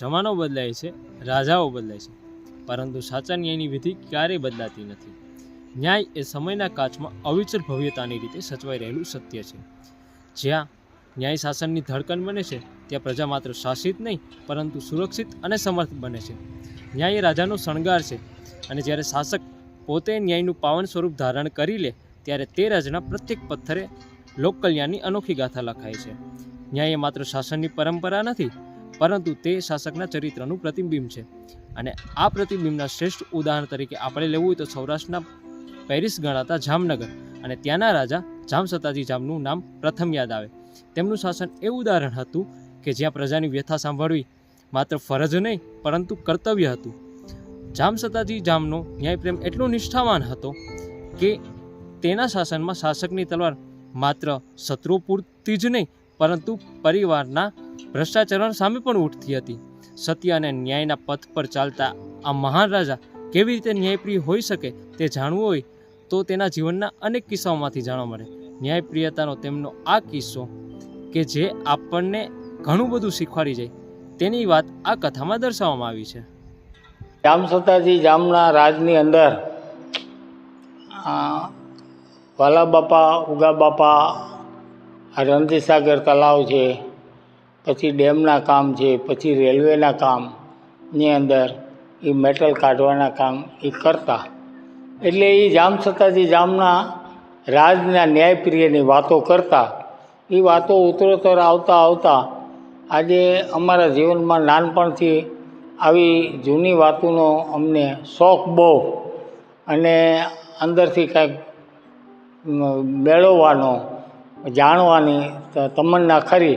જમાનો બદલાય છે, રાજાઓ બદલાય છે, પરંતુ સાચા ન્યાયની વિધિ ક્યારેય બદલાતી નથી. ન્યાય એ સમયના કાચમાં અવિચર ભવ્યતાની રીતે સચવાઈ રહેલું સત્ય છે. જ્યાં ન્યાય શાસનની ધડકન બને છે, ત્યાં પ્રજા માત્ર શાસિત નહીં, પરંતુ સુરક્ષિત અને સમર્થ બને છે. ન્યાય એ રાજાનો શણગાર છે અને જ્યારે શાસક પોતે ન્યાયનું પાવન સ્વરૂપ ધારણ કરી લે, ત્યારે તે રાજના પ્રત્યેક પથ્થરે લોકકલ્યાણની અનોખી ગાથા લખાય છે. ન્યાય એ માત્ર શાસનની પરંપરા નથી પરંતુ તે શાસકના ચરિત્રનું પ્રતિબિંબ છે. અને આ પ્રતિબિંબના શ્રેષ્ઠ ઉદાહરણ તરીકે આપણે લેવું હોય તો સૌરાષ્ટ્રના પેરિસ ગણાતા જામનગર અને ત્યાંના રાજા જામસતાજી જામનું નામ પ્રથમ યાદ આવે. તેમનું શાસન એવું ઉદાહરણ હતું કે જ્યાં પ્રજાની વ્યથા સાંભળવી માત્ર ફરજ નહીં, પરંતુ કર્તવ્ય હતું. જામસતાજી જામનો ન્યાયપ્રેમ એટલો નિષ્ઠાવાન હતો કે તેના શાસનમાં શાસકની તલવાર માત્ર શત્રુ પૂરતી જ નહીં, પરંતુ પરિવારના ભ્રષ્ટાચરણ સામે પણ ઉઠતી હતી. સત્ય અને ન્યાયના પથ પર ચાલતા આ મહાન રાજા કેવી રીતે ન્યાયપ્રિય હોઈ શકે તે જાણવું હોય તો તેના જીવનના અનેક કિસ્સાઓમાંથી જાણવા મળે. ન્યાયપ્રિયતાનો તેમનો આ કિસ્સો કે જે આપણને ઘણું બધું શીખવાડી જાય તેની વાત આ કથામાં દર્શાવવામાં આવી છે. જામસતાજી જામના રાજની અંદર વાલા બાપા, ઉગા બાપા રણજીસાગર તલાવ છે પછી ડેમના કામ છે, પછી રેલવેના કામની અંદર એ મેટલ કાઢવાના કામ એ કરતા. એટલે એ જામસતાજી જામના રાજના ન્યાયપ્રિયની વાતો કરતા. એ વાતો ઉત્તરોત્તર આવતા આવતા આજે અમારા જીવનમાં નાનપણથી આવી જૂની વાતોનો અમને શોખ બહુ અને અંદરથી કાંઈક મેળવવાનો, જાણવાની તમન્ના ખરી.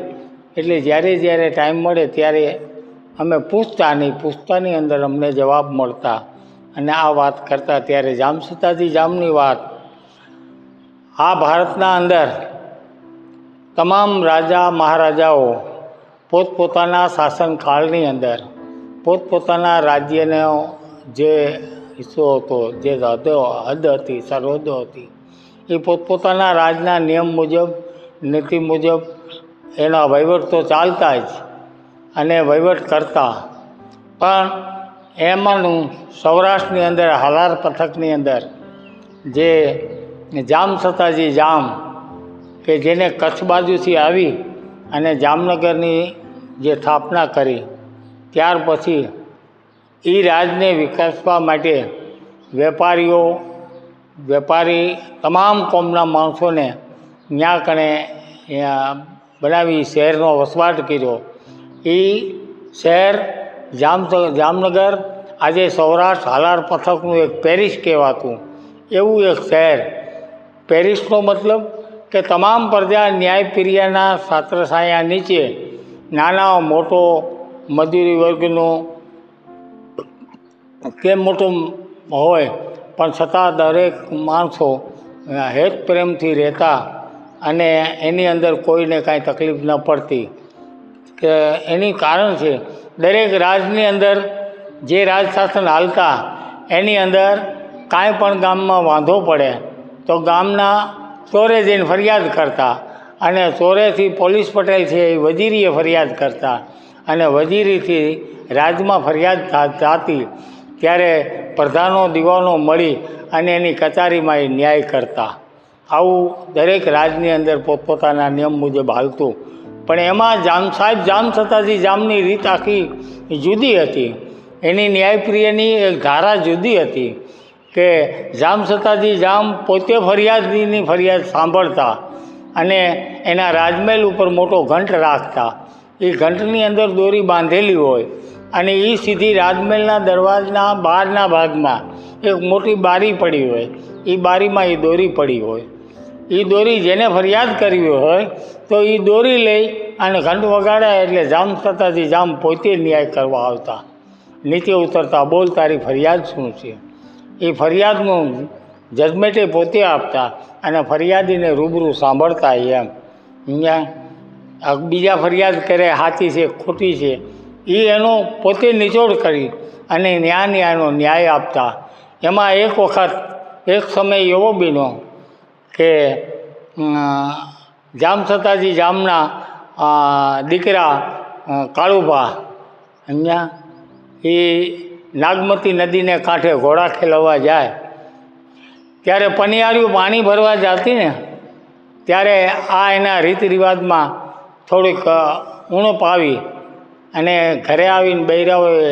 એટલે જ્યારે જ્યારે ટાઈમ મળે ત્યારે અમે પૂછતા નહીં પૂછતાની અંદર અમને જવાબ મળતા. અને આ વાત કરતા ત્યારે જામસતાજી જામની વાત. આ ભારતના અંદર તમામ રાજા મહારાજાઓ પોતપોતાના શાસનકાળની અંદર, પોતપોતાના રાજ્યનો જે હિસ્સો હતો, જે હદો, હદ હતી, સરહદો હતી, એ પોતપોતાના રાજના નિયમ મુજબ, નીતિ મુજબ એના વહીવટ તો ચાલતા જ અને વહીવટ કરતા. પણ એમાંનું સૌરાષ્ટ્રની અંદર હાલાર પથકની અંદર જે જામ સતાજી જામ કે જેને કચ્છ બાજુથી આવી અને જામનગરની જે સ્થાપના કરી, ત્યાર પછી એ રાજને વિકાસવા માટે વેપારીઓ, વેપારી તમામ કોમના માણસોને ત્યાં કણે બનાવી શહેરનો વસવાટ કર્યો. એ શહેર જામ જામનગર આજે સૌરાષ્ટ્ર હાલાર પથકનું એક પેરિસ કહેવાતું. એવું એક શહેર. પેરિસનો મતલબ કે તમામ પ્રજા ન્યાયપ્રિયના છાત્રછાયા નીચે નાના, મોટો મજૂરી વર્ગનો કે મોટો હોય, પણ છતાં દરેક માણસો હેત પ્રેમથી રહેતા અને એની અંદર કોઈને કાંઈ તકલીફ ન પડતી. કે એની કારણ છે, દરેક રાજની અંદર જે રાજશાસન હાલતા, એની અંદર કાંઈ પણ ગામમાં વાંધો પડે, તો ગામના ચોરે જઈને ફરિયાદ કરતા અને ચોરેથી પોલીસ પટેલ છે એ વજીરીએ ફરિયાદ કરતા અને વજીરીથી રાજમાં ફરિયાદ થતી, ત્યારે પ્રધાનો દીવાનો મળી અને એની કચારીમાં એ ન્યાય કરતા. આવું દરેક રાજની અંદર પોતપોતાના નિયમ મુજબ હાલતું. પણ એમાં જામ સાહેબ, જામ થતાંથી જામની રીત આખી જુદી હતી. એની ન્યાયપ્રિયની એક ધારા જુદી હતી કે જામ સતાજી જામ પોતે ફરિયાદની ફરિયાદ સાંભળતા અને એના રાજમહેલ ઉપર મોટો ઘંટ રાખતા. એ ઘંટની અંદર દોરી બાંધેલી હોય અને એ સીધી રાજમહેલના દરવાજના બહારના ભાગમાં એક મોટી બારી પડી હોય. એ બારીમાં એ દોરી પડી હોય. એ દોરી જેને ફરિયાદ કરવી હોય તો એ દોરી લઈ અને ઘંટ વગાડે એટલે જામ થતાંથી જામ પોતે ન્યાય કરવા આવતા. નીચે ઉતરતા બોલ, તારી ફરિયાદ શું છે? એ ફરિયાદનું જજમેન્ટે પોતે આપતા અને ફરિયાદીને રૂબરૂ સાંભળતા એમ. અહીંયા બીજા ફરિયાદ કરે, હાથી છે, ખોટી છે એ એનો પોતે નિચોડ કરી અને ન્યાય ન્યાયનો ન્યાય આપતા. એમાં એક વખત, એક સમય એવો બન્યો કે જામ સતાજી જામના દીકરા કાળુભા અહીંયા એ નાગમતી નદીને કાંઠે ઘોડા ખેલવવા જાય. ત્યારે પનિયારીઓ પાણી ભરવા જતી ને, ત્યારે આ એના રીત રિવાજમાં થોડીક ઉણપ આવી અને ઘરે આવીને બૈરાઓએ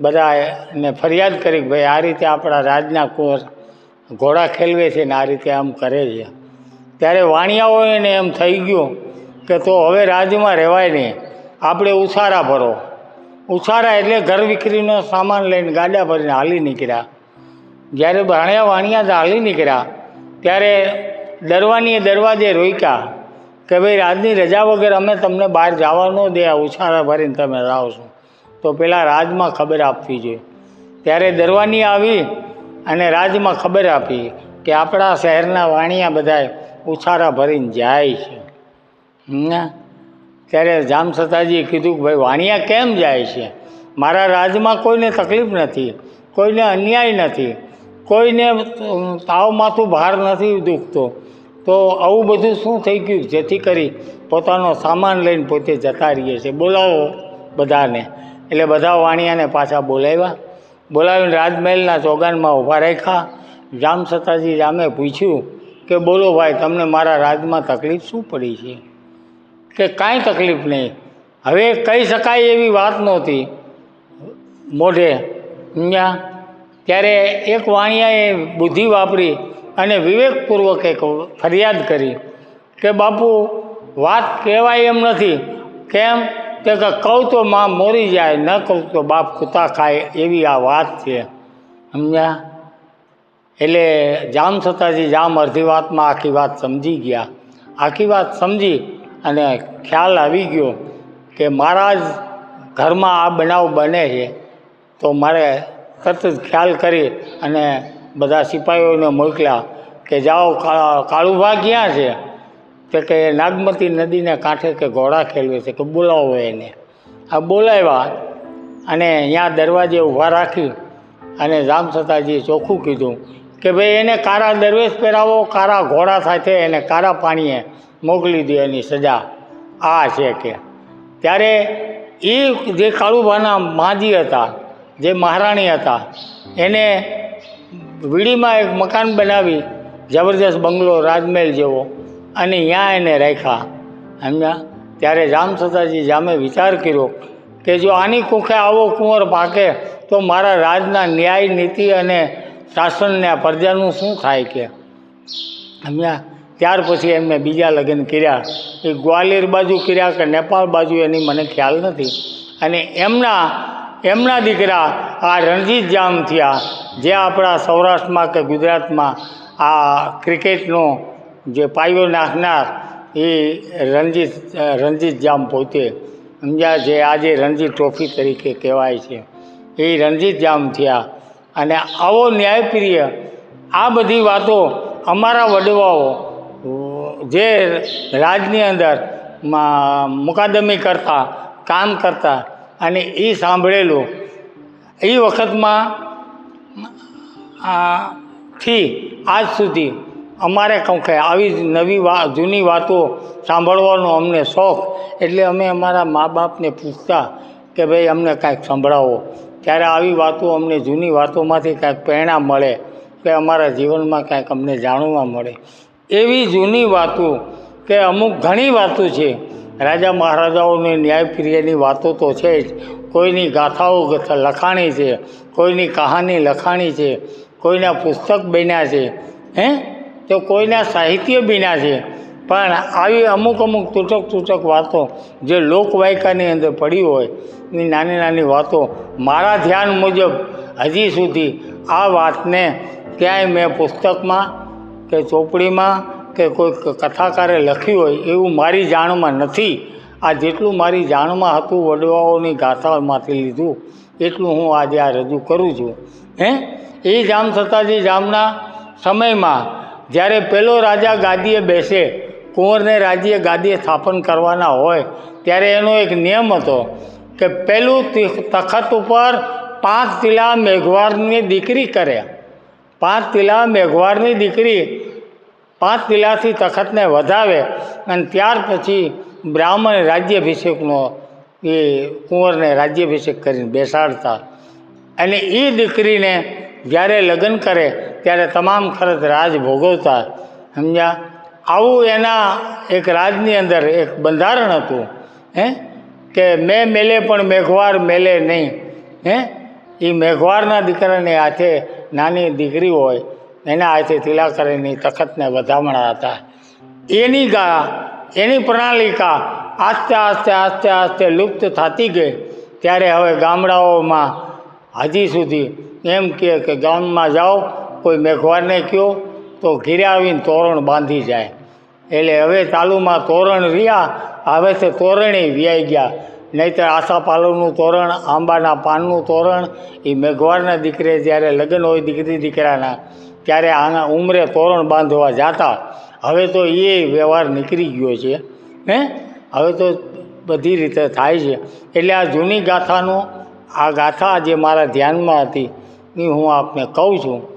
બધાને ફરિયાદ કરી કે ભાઈ આ રીતે આપણા રાજના કુંવર ઘોડા ખેલવે છે ને આ રીતે આમ કરે છે. ત્યારે વાણિયાઓને એમ થઈ ગયું કે તો હવે રાજમાં રહેવાય નહીં. આપણે ઉછારા ભરો. ઉછારા એટલે ઘર વિક્રીનો સામાન લઈને ગાડા ભરીને હાલી નીકળ્યા. જ્યારે ભાણિયા વાણિયા હાલી નીકળ્યા, ત્યારે દરવાનીએ દરવાજે રોક્યા કે ભાઈ, રાજની રજા વગર અમે તમને બહાર જવા ન દે ઉછારા ભરીને તમે જાઓ છો. તો પેલા રાજમાં ખબર આપવી જોઈએ. ત્યારે દરવાની આવી અને રાજમાં ખબર આપી કે આપણા શહેરના વાણિયા બધાય ઉછારા ભરીને જાય છે. ત્યારે જામસતાજીએ કીધું કે ભાઈ, વાણિયા કેમ જાય છે? મારા રાજમાં કોઈને તકલીફ નથી, કોઈને અન્યાય નથી, કોઈને તાવ માથું ભાર નથી દુખતો. તો આવું બધું શું થઈ ગયું? જેથી કરી પોતાનો સામાન લઈને પોતે જતા રહીએ છીએ. બોલાવો બધાને. એટલે બધા વાણિયાને પાછા બોલાવ્યા. બોલાવીને રાજમહેલના ચોગાનમાં ઊભા રાખ્યા. જામ સતાજી રામે પૂછ્યું કે, બોલો ભાઈ, તમને મારા રાજમાં તકલીફ શું પડી છે? કે, કાંઈ તકલીફ નહીં. હવે કહી શકાય એવી વાત નહોતી. મોઢે અહીંયા ત્યારે એક વાણિયાએ બુદ્ધિ વાપરી અને વિવેકપૂર્વક એક ફરિયાદ કરી કે, બાપુ, વાત કહેવાય એમ નથી. કેમ? કે કહું તો માં મોરી જાય, ન કહું તો બાપ કૂતા ખાય, એવી આ વાત છે. સમજ્યા? એટલે જામ સતાજી, જામ અડધી વાતમાં આખી વાત સમજી ગયા. આખી વાત સમજી અને ખ્યાલ આવી ગયો કે મારા જ ઘરમાં આ બનાવ બને છે. તો મારે તરત જ ખ્યાલ કરી અને બધા સિપાહીઓને મોકલ્યા કે જાઓ કાળુભા ક્યાં છે? તો કે નાગમતી નદીના કાંઠે કે ઘોડા ખેલવે છે, કે બોલાવો એને. આ બોલાવ્યા અને ત્યાં દરવાજે ઊભા રાખી અને જામ સતાજીએ ચોખ્ખું કીધું કે ભાઈ એને કારા દરવેશ પહેરાવો, કારા ઘોડા સાથે એને કારા પાણીએ મોકલી દો એની સજા. આ છે કે. ત્યારે એ જે કાળુભાના માજી હતા, જે મહારાણી હતા, એને વીડીમાં એક મકાન બનાવી, જબરજસ્ત બંગલો, રાજમહેલ જેવો અને ત્યાં એને રાખ્યા. સમજ્યા? ત્યારે જામ સતાજી જામે વિચાર કર્યો કે જો આની કુખે આવો કુંવર પાકે, તો મારા રાજના ન્યાય, નીતિ અને શાસનને પ્રજાનું શું થાય કે? સમજ્યા? ત્યાર પછી એમને બીજા લગ્ન કર્યા. એ ગ્વાલિયર બાજુ કર્યા કે નેપાળ બાજુ એની મને ખ્યાલ નથી. અને એમના એમના દીકરા આ રણજીત જામ થયા, જે આપણા સૌરાષ્ટ્રમાં કે ગુજરાતમાં આ ક્રિકેટનો જે પાયો નાખનાર એ રણજીત રણજીત જામ પોતે. સમજ્યા જે આજે રણજીત ટ્રોફી તરીકે કહેવાય છે. એ રણજીત જામ થયા. અને આવો ન્યાયપ્રિય, આ બધી વાતો અમારા વડવાઓ, જે રાજની અંદર મુકાદમી કરતા, કામ કરતા અને એ સાંભળેલું, એ વખતમાં થી આજ સુધી અમારે કહું કે આવી નવી વા, જૂની વાતો સાંભળવાનો અમને શોખ. એટલે અમે અમારા મા બાપને પૂછતા કે ભાઈ અમને કાંઈક સંભળાવો. ત્યારે આવી વાતો અમને જૂની વાતોમાંથી કાંઈક પ્રેરણા મળે કે અમારા જીવનમાં કાંઈક અમને જાણવા મળે. એવી જૂની વાતો કે અમુક ઘણી વાતો છે. રાજા મહારાજાઓની ન્યાયપ્રિયની વાતો તો છે જ. કોઈની ગાથાઓ ગથ- લખાણી છે. કોઈની કહાની લખાણી છે. કોઈના પુસ્તક બન્યા છે. હે? તો કોઈના સાહિત્ય બિના છે. પણ આવી અમુક અમુક તૂટક તૂટક વાતો જે લોકવાયકાની અંદર પડી હોય એ નાની નાની વાતો મારા ધ્યાન મુજબ હજી સુધી આ વાતને ક્યાંય મેં પુસ્તકમાં કે ચોપડીમાં કે કોઈ કથાકારે લખ્યું હોય એવું મારી જાણમાં નથી. આ જેટલું મારી જાણમાં હતું વડવાઓની ગાથામાંથી લીધું, એટલું હું આજે આ રજૂ કરું છું. હે? એ જામ થતાં જે જામના સમયમાં જ્યારે પેલો રાજા ગાદીએ બેસે, કુંવરને રાજ્ય ગાદીએ સ્થાપન કરવાના હોય, ત્યારે એનો એક નિયમ હતો કે પહેલું તખત ઉપર પાંચ તિલા મેઘવારની દીકરી કરે. પાંચ તિલા મેઘવારની દીકરી પાંચ તિલાથી તખતને વધાવે અને ત્યાર પછી બ્રાહ્મણ રાજ્યાભિષેકનો એ કુંવરને રાજ્યાભિષેક કરીને બેસાડતા. અને એ દીકરીને જ્યારે લગ્ન કરે ત્યારે તમામ ખરત રાજ ભોગવતા, સમજ્યા? આવું એના એક રાજની અંદર એક બંધારણ હતું, હે? કે મેં મેલે પણ મેઘવાર મેલે નહીં, હે? એ મેઘવારના દીકરાને હાથે નાની દીકરી હોય, એના હાથે તિલાકરની તખતને વધામણા હતા. એની ગા, એની પ્રણાલિકા આસ્તે આસ્તે આસ્તે આસ્તે લુપ્ત થતી ગઈ. ત્યારે હવે ગામડાઓમાં, હજી સુધી એમ કહે કે ગામમાં જાઓ કોઈ મેઘવારને કહો તો ઘીરે આવીને તોરણ બાંધી જાય. એટલે હવે ચાલુમાં તોરણ રહ્યા, હવે તે તોરણે વ્યાઈ ગયા. નહીંતર આશાપાલવનું તોરણ, આંબાના પાનનું તોરણ, એ મેઘવારના દીકરે જ્યારે લગ્ન હોય દીકરી દીકરાના, ત્યારે આના ઉંમરે તોરણ બાંધવા જતા. હવે તો એ વ્યવહાર નીકળી ગયો છે, હે? હવે તો બધી રીતે થાય છે. એટલે આ જૂની ગાથાનો, આ ગાથા જે મારા ધ્યાનમાં હતી, એ હું આપને કહું છું.